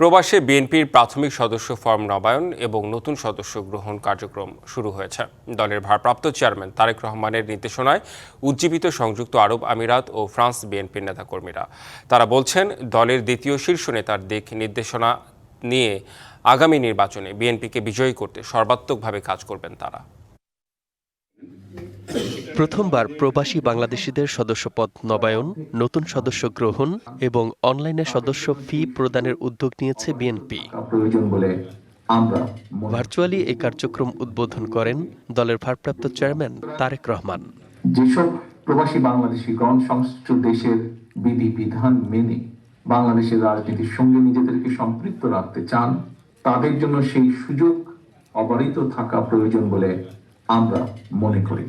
প্রবাসে বিএনপির প্রাথমিক সদস্য ফর্ম নবায়ন এবং নতুন সদস্য গ্রহণ কার্যক্রম শুরু হয়েছে। দলের ভারপ্রাপ্ত চেয়ারম্যান তারেক রহমানের নির্দেশনায় উজ্জীবিত সংযুক্ত আরব আমিরাত ও ফ্রান্স বিএনপির নেতাকর্মীরা। তারা বলছেন, দলের দ্বিতীয় শীর্ষ নেতার দিক নির্দেশনা নিয়ে আগামী নির্বাচনে বিএনপিকে বিজয়ী করতে সর্বাত্মকভাবে কাজ করবেন তারা। প্রথমবার প্রবাসী বাংলাদেশিদের সদস্যপদ নবায়ন, নতুন সদস্য গ্রহণ এবং অনলাইনে সদস্য ফি প্রদানের উদ্যোগ নিয়েছে বিএনপি। ভার্চুয়ালি এই কার্যক্রম উদ্বোধন করেন দলের ভারপ্রাপ্ত চেয়ারম্যান তারেক রহমান। যেসব প্রবাসী বাংলাদেশিগণ সংশ্লিষ্ট দেশের বিধি বিধান মেনে বাংলাদেশের রাজনীতির সঙ্গে নিজেদেরকে সম্পৃক্ত রাখতে চান, তাদের জন্য সেই সুযোগ অবারিত থাকা প্রয়োজন বলে আমরা মনে করি।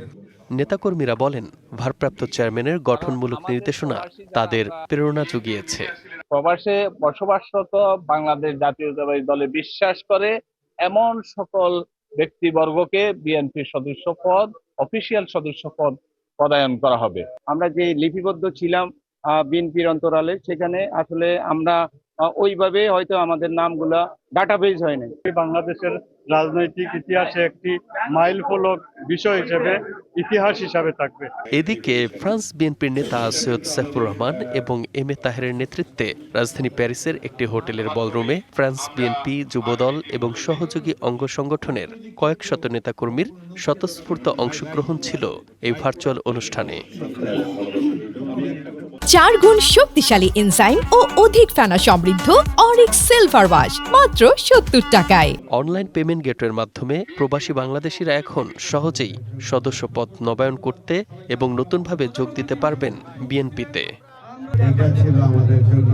নেতাকর্মীরা বলেন, ভারপ্রাপ্ত চেয়ারম্যানের গঠনমূলক নির্দেশনা তাদের প্রেরণা জুগিয়েছে। প্রবাসে বসবাসরত বাংলাদেশ জাতীয়তাবাদী দলে বিশ্বাস করে এমন সকল ব্যক্তিবর্গকে বিএনপির সদস্য পদ, অফিসিয়াল সদস্য পদ প্রদায়ন করা হবে। আমরা যে লিপিবদ্ধ ছিলাম বিএনপির অন্তরালে, সেখানে আসলে আমরা ওইভাবে হয়তো আমাদের নামগুলা ডাটাবেজ হয় নাই। বাংলাদেশের রাজনৈতিক ইতিহাসে একটি মাইল ফলক বিষয় হিসেবে ইতিহাস হিসাবে থাকবে। এদিকে ফ্রান্স বিএনপির নেতা সৈয়দ সাইফুর রহমান এবং এম এ তাহেরের নেতৃত্বে রাজধানী প্যারিসের একটি হোটেলের বলরুমে ফ্রান্স বিএনপি যুবদল এবং সহযোগী অঙ্গ সংগঠনের কয়েক শত নেতাকর্মীর স্বতঃস্ফূর্ত অংশগ্রহণ ছিল এই ভার্চুয়াল অনুষ্ঠানে। চার গুণ শক্তিশালী এনজাইম ও অধিক ফেনা সমৃদ্ধ অরিক্স সিলভার ওয়াশ। মাত্র সত্তর টাকায়। অনলাইন পেমেন্ট গেটওয়ের মাধ্যমে প্রবাসী বাংলাদেশিরা এখন সহজেই সদস্যপদ নবায়ন করতে এবং নতুনভাবে যোগ দিতে পারবেন বিএনপিতে। এটা ছিল আমাদের জন্য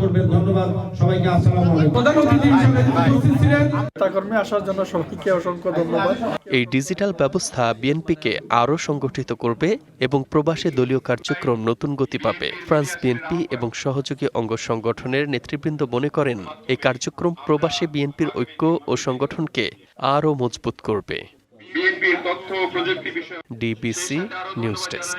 করবেন ধন্যবাদ। সবাইকে আসসালামু আলাইকুম। প্রধান অতিথি হিসেবে উপস্থিত ছিলেন। নেতাকর্মী আসার জন্য সবাইকে অসংখ্য ধন্যবাদ। এই ডিজিটাল ব্যবস্থা বিএনপিকে আরও সংগঠিত করবে এবং প্রবাসে দলীয় কার্যক্রম নতুন গতি পাবে। ফ্রান্স বিএনপি এবং সহযোগী অঙ্গ সংগঠনের নেতৃবৃন্দ মনে করেন এই কার্যক্রম প্রবাসে বিএনপির ঐক্য ও সংগঠনকে আরও মজবুত করবে। DBC news desk.